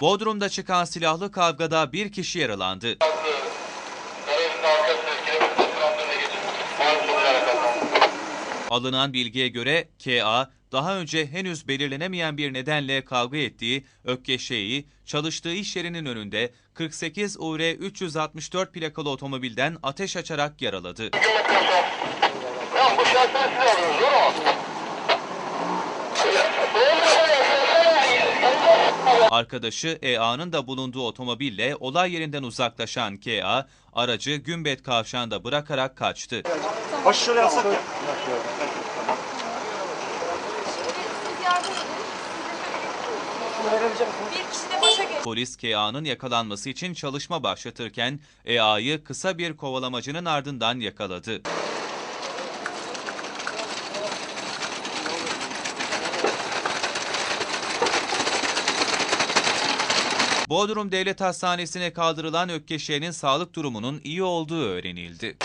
Bodrum'da çıkan silahlı kavgada bir kişi yaralandı. Alınan bilgiye göre K.A. daha önce henüz belirlenemeyen bir nedenle kavga ettiği Ökkeşe'yi çalıştığı iş yerinin önünde 48 UR 364 plakalı otomobilden ateş açarak yaraladı. Ya bu siz Arkadaşı E.A.'nın da bulunduğu otomobille olay yerinden uzaklaşan K.A. aracı Gümbet kavşağında bırakarak kaçtı. Başı şöyle yapsak ya. Siz yardım edin. Bir kişi de başa geç. Polis K.A.'nın yakalanması için çalışma başlatırken E.A.'yı kısa bir kovalamacının ardından yakaladı. Bodrum Devlet Hastanesi'ne kaldırılan Ökkeşe'nin sağlık durumunun iyi olduğu öğrenildi.